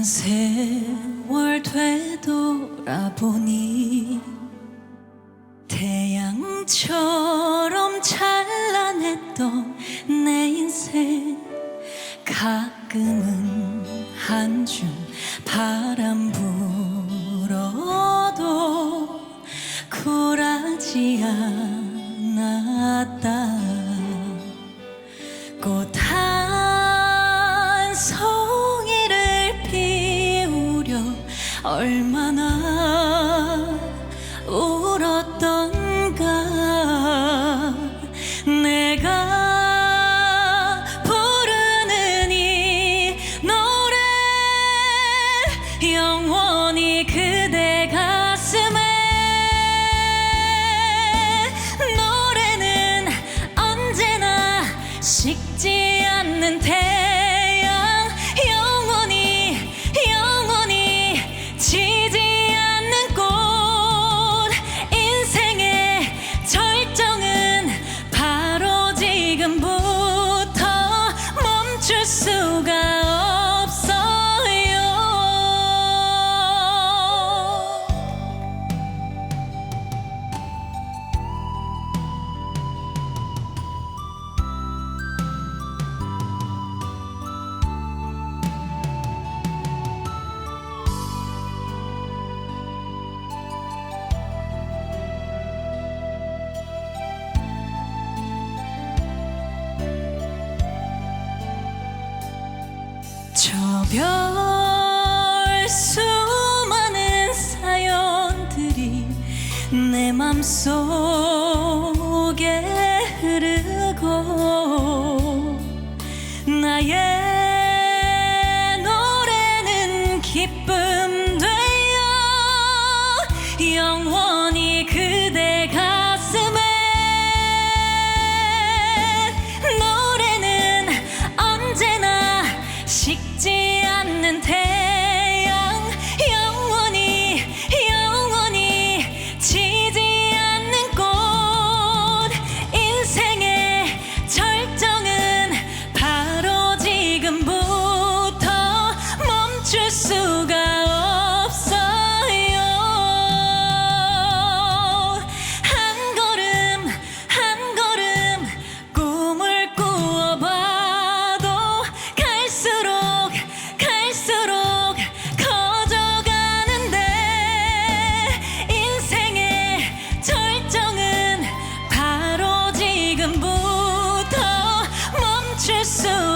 지난 세월 되돌아보니 태양처럼 찬란했던 내 인생. 가끔은 한줌 바람 불어도 굴하지 않았 얼마나 저별 수많은 사연들이 내 맘속에 흐르고 나의 노래는 기쁨 되어 영원 precious soon.